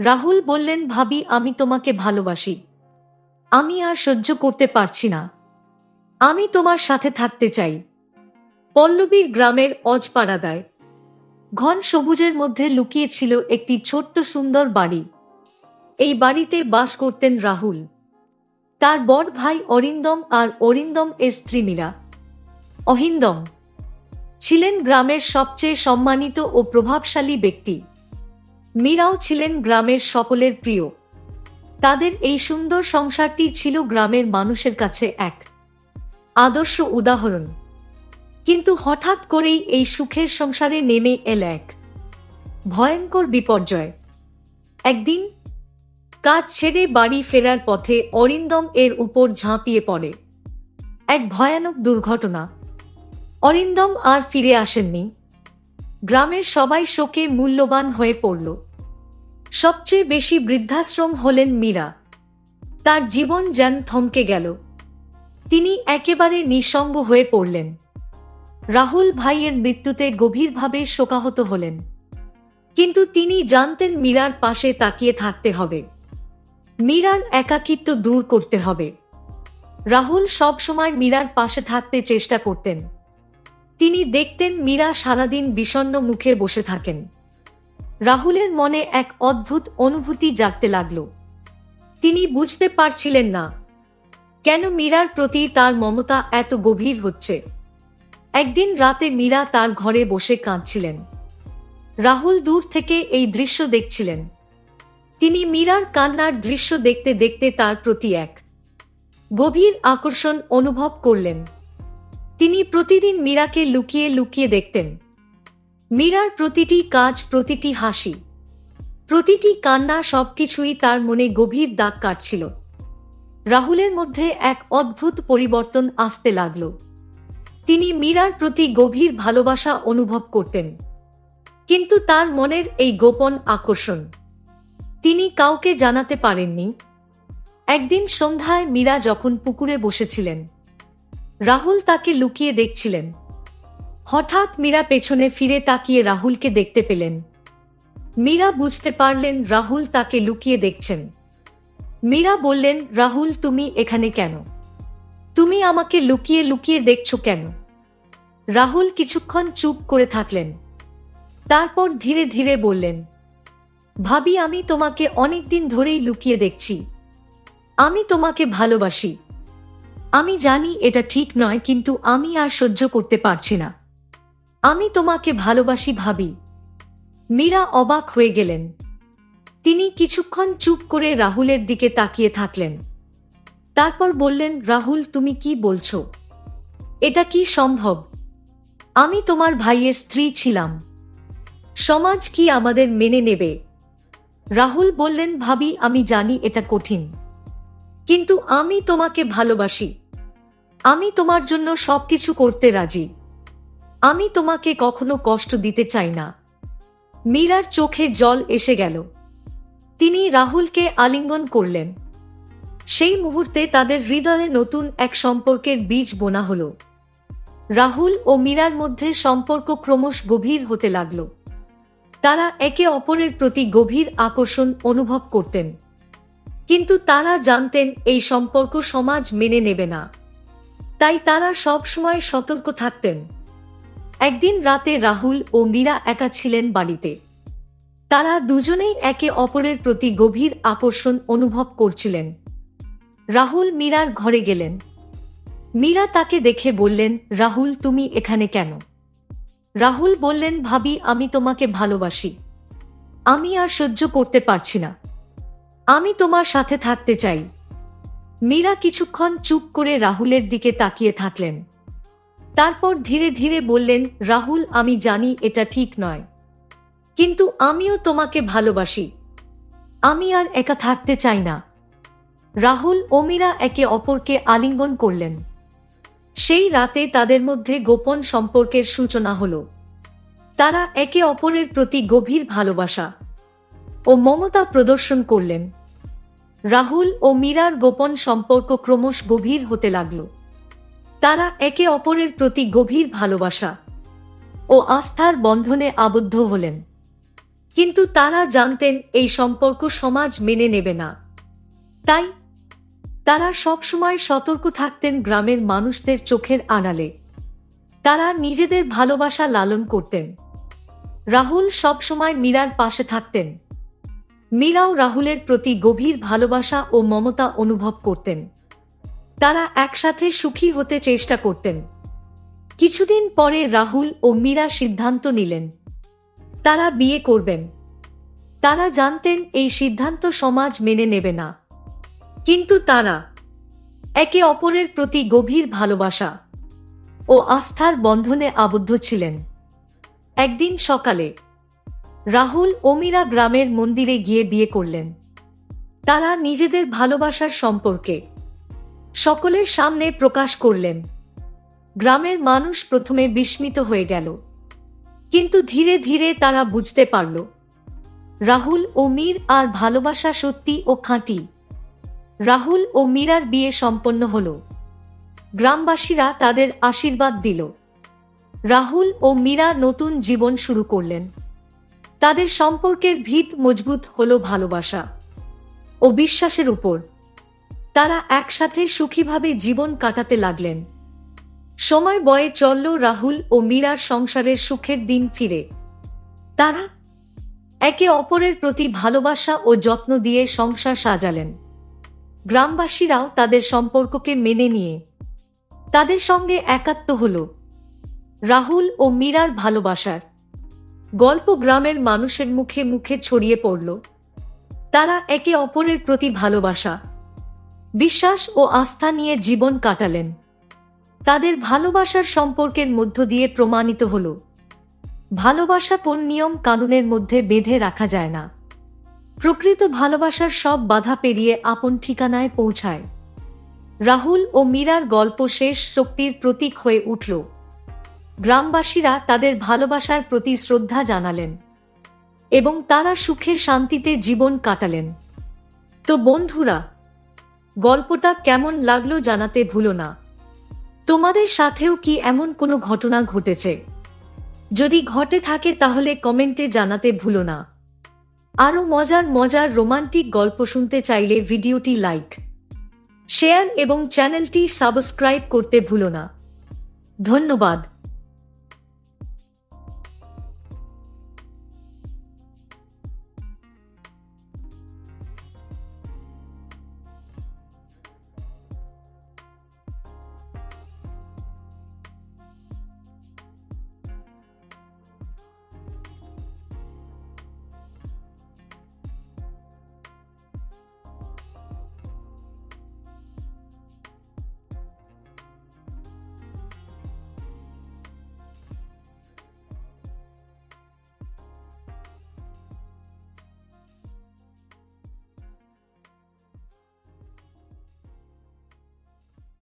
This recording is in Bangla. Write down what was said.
রাহুল বললেন, ভাবি, আমি তোমাকে ভালোবাসি। আমি আর সহ্য করতে পারছি না। আমি তোমার সাথে থাকতে চাই। পল্লবী গ্রামের অজপাড়াদায় ঘন সবুজের মধ্যে লুকিয়ে ছিল একটি ছোট্ট সুন্দর বাড়ি। এই বাড়িতে বাস করতেন রাহুল। তার বড় ভাই অরিন্দম আর অরিন্দম এর স্ত্রী মীরা। অহিন্দম ছিলেন গ্রামের সবচেয়ে সম্মানিত ও প্রভাবশালী ব্যক্তি। মীরাও ছিলেন গ্রামের সকলের প্রিয়। তাদের এই সুন্দর সংসারটি ছিল গ্রামের মানুষের কাছে এক আদর্শ উদাহরণ। কিন্তু হঠাৎ করেই এই সুখের সংসারে নেমে এল এক ভয়ঙ্কর বিপর্যয়। একদিন কাজ ছেড়ে বাড়ি ফেরার পথে অরিন্দম এর উপর ঝাঁপিয়ে পড়ে। এক ভয়ানক দুর্ঘটনা। অরিন্দম আর ফিরে আসেননি। গ্রামের সবাই শোকে মূল্যবান হয়ে পড়ল। সবচেয়ে বেশি বৃদ্ধাশ্রম হলেন মীরা। তার জীবন যেন থমকে গেল। তিনি একেবারে নিঃসঙ্গ হয়ে পড়লেন। রাহুল ভাইয়ের মৃত্যুতে গভীরভাবে শোকাহত হলেন। কিন্তু তিনি জানতেন মীরার পাশে তাকিয়ে থাকতে হবে। মীরার একাকিত্ব দূর করতে হবে। রাহুল সবসময় মীরার পাশে থাকতে চেষ্টা করতেন। তিনি দেখতেন মীরা সারাদিন বিষণ্ণ মুখে বসে থাকেন। রাহুলের মনে এক অদ্ভুত অনুভূতি জাগতে লাগল। তিনি বুঝতে পারছিলেন না, কেন মীরার প্রতি তার মমতা এত গভীর হচ্ছে। একদিন রাতে মীরা তার ঘরে বসে কাঁদছিলেন। রাহুল দূর থেকে এই দৃশ্য দেখছিলেন। তিনি মীরার কান্নার দৃশ্য দেখতে দেখতে তার প্রতি এক গভীর আকর্ষণ অনুভব করলেন। তিনি প্রতিদিন মীরাকে লুকিয়ে লুকিয়ে দেখতেন। মীরার প্রতিটি কাজ, প্রতিটি হাসি, প্রতিটি কান্না সবকিছুই তার মনে গভীর দাগ কাটছিল। রাহুলের মধ্যে এক অদ্ভুত পরিবর্তন আসতে লাগল। তিনি মীরার প্রতি গভীর ভালোবাসা অনুভব করতেন, কিন্তু তার মনের এই গোপন আকর্ষণ, তিনি কাউকে জানাতে পারেননি। একদিন সন্ধ্যায় মীরা যখন পুকুরে বসেছিলেন, রাহুল তাকে লুকিয়ে দেখছিলেন। হঠাৎ মীরা পেছনে ফিরে তাকিয়ে রাহুলকে দেখতে পেলেন। মীরা বুঝতে পারলেন রাহুল তাকে লুকিয়ে দেখছেন। মীরা বললেন, রাহুল, তুমি এখানে কেন? তুমি আমাকে লুকিয়ে লুকিয়ে দেখছ কেন? রাহুল কিছুক্ষণ চুপ করে থাকলেন। তারপর ধীরে ধীরে বললেন, ভাবি, আমি তোমাকে অনেকদিন ধরেই লুকিয়ে দেখছি। আমি তোমাকে ভালোবাসি। আমি জানি এটা ঠিক নয়, কিন্তু আমি আর সহ্য করতে পারছি না। আমি তোমাকে ভালোবাসি ভাবি। মীরা অবাক হয়ে গেলেন। তিনি কিছুক্ষণ চুপ করে রাহুলের দিকে তাকিয়ে থাকলেন। তারপর বললেন, রাহুল, তুমি কি বলছো? এটা কি সম্ভব? আমি তোমার ভাইয়ের স্ত্রী ছিলাম। সমাজ কি আমাদের মেনে নেবে? রাহুল বললেন, ভাবি, আমি জানি এটা কঠিন। কিন্তু আমি তোমাকে ভালোবাসি। আমি তোমার জন্য সবকিছু করতে রাজি। আমি তোমাকে কখনো কষ্ট দিতে চাই না। মীরার চোখে জল এসে গেল। তিনি রাহুলকে আলিঙ্গন করলেন। সেই মুহূর্তে তাদের হৃদয়ে নতুন এক সম্পর্কের বীজ বোনা হল। রাহুল ও মীরার মধ্যে সম্পর্ক ক্রমশ গভীর হতে লাগল। তারা একে অপরের প্রতি গভীর আকর্ষণ অনুভব করতেন। কিন্তু তারা জানতেন এই সম্পর্ক সমাজ মেনে নেবে না। তাই তারা সব সময় সতর্ক থাকতেন। একদিন রাতে রাহুল ও মীরা একা ছিলেন বাড়িতে। তারা দুজনেই একে অপরের প্রতি গভীর আকর্ষণ অনুভব করছিলেন। রাহুল মীরার ঘরে গেলেন। মীরা তাকে দেখে বললেন, রাহুল, তুমি এখানে কেন? রাহুল বললেন, ভাবি, আমি তোমাকে ভালোবাসি। আমি আর সহ্য করতে পারছি না। আমি তোমার সাথে থাকতে চাই। মীরা কিছুক্ষণ চুপ করে রাহুলের দিকে তাকিয়ে থাকলেন। তারপর ধীরে ধীরে বললেন, রাহুল, আমি জানি এটা ঠিক নয়। কিন্তু আমিও তোমাকে ভালোবাসি। আমি আর একা থাকতে চাই না। রাহুল ও মীরা একে অপরকে আলিঙ্গন করলেন। সেই রাতে তাদের মধ্যে গোপন সম্পর্কের সূচনা হল। তারা একে অপরের প্রতি গভীর ভালোবাসা ও মমতা প্রদর্শন করলেন। রাহুল ও মীরার গোপন সম্পর্ক ক্রমশ গভীর হতে লাগল। তারা একে অপরের প্রতি গভীর ভালোবাসা ও আস্থার বন্ধনে আবদ্ধ হলেন। কিন্তু তারা জানতেন এই সম্পর্ক সমাজ মেনে নেবে না। তাই তারা সবসময় সতর্ক থাকতেন গ্রামের মানুষদের চোখের আড়ালে। তারা নিজেদের ভালোবাসা লালন করতেন। রাহুল সবসময় মীরার পাশে থাকতেন। মীরাও রাহুলের প্রতি গভীর ভালোবাসা ও মমতা অনুভব করতেন। তারা একসাথে সুখী হতে চেষ্টা করতেন। কিছুদিন পরে রাহুল ও মীরা সিদ্ধান্ত নিলেন। তারা বিয়ে করবেন। তারা জানতেন এই সিদ্ধান্ত সমাজ মেনে নেবে না। কিন্তু তারা একে অপরের প্রতি গভীর ভালোবাসা ও আস্থার বন্ধনে আবদ্ধ ছিলেন। একদিন সকালে রাহুল ও মীরা গ্রামের মন্দিরে গিয়ে বিয়ে করলেন। তারা নিজেদের ভালোবাসার সম্পর্কে সকলের সামনে প্রকাশ করলেন। গ্রামের মানুষ প্রথমে বিস্মিত হয়ে গেল। কিন্তু ধীরে ধীরে তারা বুঝতে পারল, রাহুল ও মীর আর ভালোবাসা সত্যি ও খাঁটি। রাহুল ও মীরার বিয়ে সম্পন্ন হল। গ্রামবাসীরা তাদের আশীর্বাদ দিল। রাহুল ও মীরা নতুন জীবন শুরু করলেন। তাদের সম্পর্কের ভিত মজবুত হল ভালোবাসা ও বিশ্বাসের উপর। তারা একসাথে সুখীভাবে জীবন কাটাতে লাগলেন। সময় বয়ে চলল রাহুল ও মীরার সংসারের সুখের দিন ফিরে। তারা একে অপরের প্রতি ভালোবাসা ও যত্ন দিয়ে সংসার সাজালেন। গ্রামবাসীরাও তাদের সম্পর্ককে মেনে নিয়ে তাদের সঙ্গে একাত্ম হল। রাহুল ও মীরার ভালোবাসার গল্প গ্রামের মানুষের মুখে মুখে ছড়িয়ে পড়ল। তারা একে অপরের প্রতি ভালোবাসা বিশ্বাস ও আস্থা নিয়ে জীবন কাটালেন। তাদের ভালোবাসার সম্পর্কের মধ্য দিয়ে প্রমাণিত হল। ভালোবাসা কোন নিয়ম কানুনের মধ্যে বেঁধে রাখা যায় না। প্রকৃত ভালোবাসার সব বাধা পেরিয়ে আপন ঠিকানায় পৌঁছায়। রাহুল ও মীরার গল্প শেষ শক্তির প্রতীক হয়ে উঠল। গ্রামবাসীরা তাদের ভালোবাসার প্রতি শ্রদ্ধা জানালেন এবং তারা সুখে শান্তিতে জীবন কাটালেন। তো বন্ধুরা গল্পটা কেমন লাগল জানাতে ভুলো না। তোমাদের সাথেও কি এমন কোনো ঘটনা ঘটেছে? যদি ঘটে থাকে তাহলে কমেন্টে জানাতে ভুলো না। আরও মজার মজার রোমান্টিক গল্প শুনতে চাইলে ভিডিওটি লাইক, শেয়ার এবং চ্যানেলটি সাবস্ক্রাইব করতে ভুলো না। ধন্যবাদ।